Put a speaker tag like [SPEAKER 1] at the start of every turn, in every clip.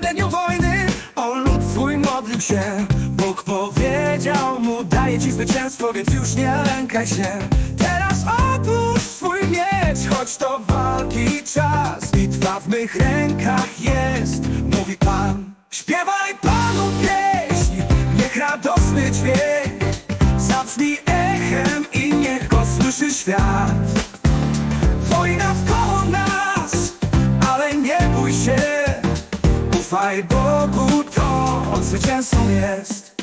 [SPEAKER 1] przededniu wojny. O lud swój modlił się. Bóg powiedział mu Daję ci zwycięstwo, więc już nie lękaj się. Teraz opuść swój miecz Choć to walki czas. Bitwa w mych rękach jest Mówi Pan. Śpiewaj Panu pieśń Niech radosny dźwięk Zabrzmi Ufaj Bogu, to On zwycięzcą jest.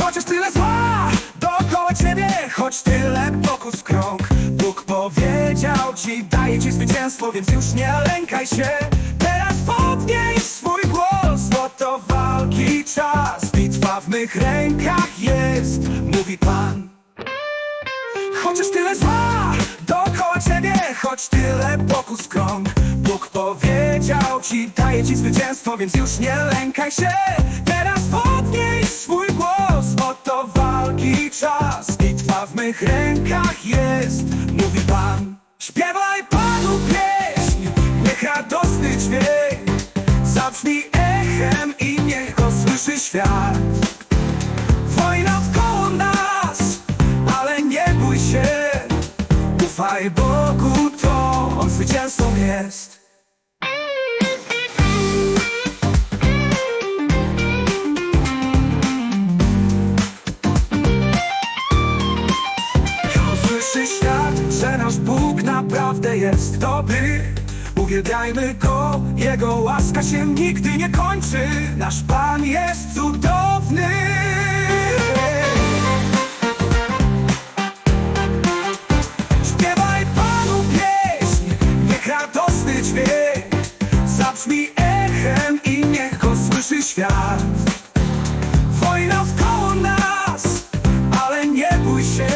[SPEAKER 1] Chociaż tyle zła dookoła ciebie Choć tyle pokus krąg. Bóg powiedział ci, daje ci zwycięstwo Więc już nie lękaj się. Teraz podnieś swój głos Bo to walki czas. Bitwa w mych rękach jest Mówi Pan. Chociaż tyle zła Choć tyle pokus krąg. Bóg powiedział ci, daje ci zwycięstwo Więc już nie lękaj się. Teraz podnieś swój głos Bo to walki czas. Bitwa w mych rękach jest Mówi Pan. Śpiewaj Panu pieśń Niech radosny dźwięk. Zabrzmi echem i niech go słyszy świat. Wojna wkoło nas, ale nie bój się. Ufaj Bogu, to On zwycięzcą jest. Słyszy świat, że nasz Bóg naprawdę jest dobry. Uwielbiajmy Go, Jego łaska się nigdy nie kończy. Nasz Pan jest cudowny echem i niech go słyszy świat. Wojna wkoło nas, ale nie bój się.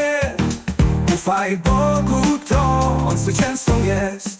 [SPEAKER 1] Ufaj Bogu, to On zwycięzcą jest